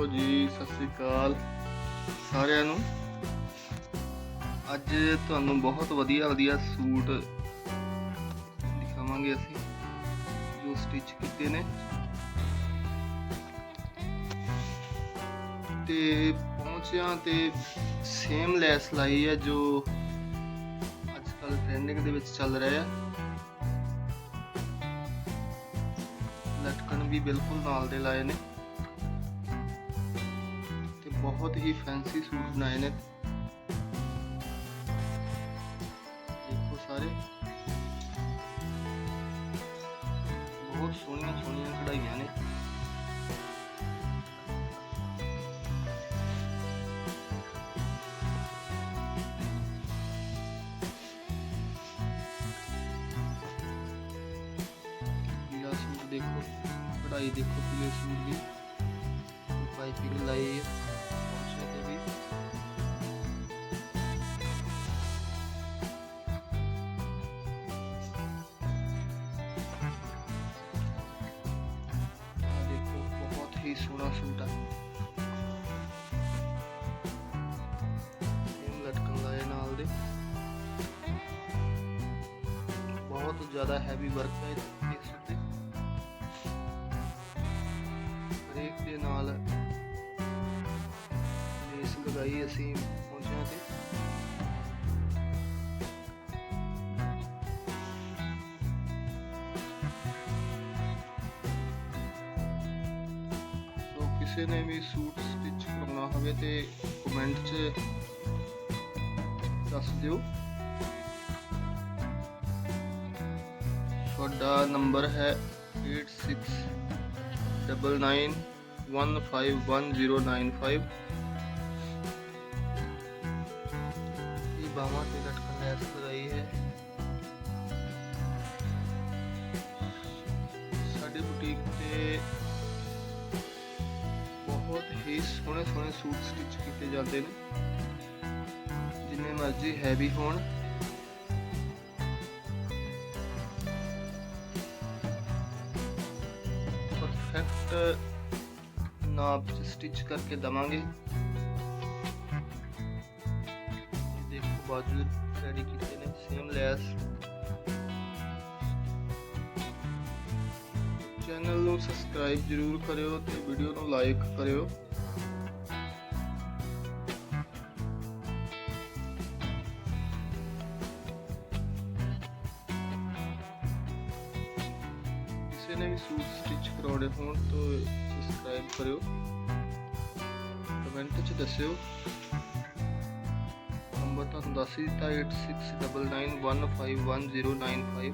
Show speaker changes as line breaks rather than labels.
Hello ਜੀ, ਸਤਿ ਸ੍ਰੀ ਅਕਾਲ ਸਾਰਿਆਂ ਨੂੰ। ਅੱਜ ਤੁਹਾਨੂੰ ਬਹੁਤ ਵਧੀਆ ਵਧੀਆ ਸੂਟ ਦਿਖਾਵਾਂਗੇ ਅਸੀਂ, ਜੋ ਸਟਿਚ ਕੀਤੇ ਨੇ। ਤੇ ਪਹੁੰਚਿਆ ਤੇ ਸੇਮ ਲੈਸ ਲਾਈ ਹੈ ਜੋ ਅੱਜ ਕੱਲ ਟ੍ਰੈਂਡਿੰਗ ਦੇ ਵਿੱਚ ਚੱਲ ਰਿਹਾ ਹੈ। ਲਟਕਣ ਵੀ ਬਿਲਕੁਲ ਨਾਲ ਦੇ ਲਾਏ ਨੇ। ਤੇ ਬਹੁਤ ਹੀ ਫੈਂਸੀ ਸੂਟ ਬਣਾਏ ਨੇ ਦੇਖੋ ਸਾਰੇ ਬਹੁਤ ਸੋਹਣੀਆਂ ਸੋਹਣੀਆਂ ਕਢਾਈਆਂ ਨੇ ਪੀਲਾ ਸੂਟ ਦੇਖੋ ਕਢਾਈ ਦੇਖੋ ਪੀਲੇ ਸੂਟ ਦੀ ਬਹੁਤ ਹੀ ਸੂਟ ਆ ਇਹ ਲਟਕਣ ਲਾਏ ਨਾਲ ਦੇ। ਬਹੁਤ ਜ਼ਿਆਦਾ ਹੈਵੀ ਵਰਕ ਹੈ ਇਸ ਉੱਤੇ ਹਰੇਕ ਦੇ ਨਾਲ ਇਸ ਲਗਾਈ ਅਸੀਂ। ਕਿਸੇ ਨੇ ਵੀ ਸੂਟ ਸਟਿਚ ਕਰਵਾਉਣਾ ਹੋਵੇ ਤੇ ਕਮੈਂਟ 'ਚ ਦੱਸ ਦਿਓ। ਤੁਹਾਡਾ ਨੰਬਰ ਹੈ 8699151095 ਇਹ ਬਾਹਾਂ ਤੇ ਲਟਕਣ ਲੈਸ ਲਗਾਈ ਹੈ ਸਾਡੇ ਬੁਟੀਕ ਤੇ ਬਹੁਤ ਹੀ ਸੋਹਣੇ ਸੋਹਣੇ ਸੂਟ ਸਟਿਚ ਕੀਤੇ ਜਾਂਦੇ ਨੇ। ਜਿੰਨੇ ਮਰਜ਼ੀ ਹੈਵੀ ਹੋਣ। ਪਰਫੈਕਟ ਨਾਪ ਚ ਸਟਿਚ ਕਰਕੇ ਦਵਾਂਗੇ। ਇਹ ਦੇਖੋ ਬਾਜੂ ਰੈਡੀ ਕੀਤੇ ਨੇ ਸੇਮ ਲੈਸ ਚੈਨਲ ਨੂੰ ਸਬਸਕ੍ਰਾਈਬ ਜਰੂਰ ਕਰਿਓ ਤੇ ਵੀਡੀਓ ਨੂੰ ਲਾਈਕ ਕਰਿਓ। ਕਿਸੇ ਨੇ ਵੀ ਸੂਟ ਸਟਿਚ ਕਰਾਉਣੇ ਹੋਣ ਤਾਂ ਸਬਸਕ੍ਰਾਈਬ ਕਰਿਓ। ਕਮੈਂਟ 'ਚ ਦੱਸਿਓ। ਨੰਬਰ ਤੁਹਾਨੂੰ ਦੱਸ ਹੀ ਦਿੱਤਾ 8699151095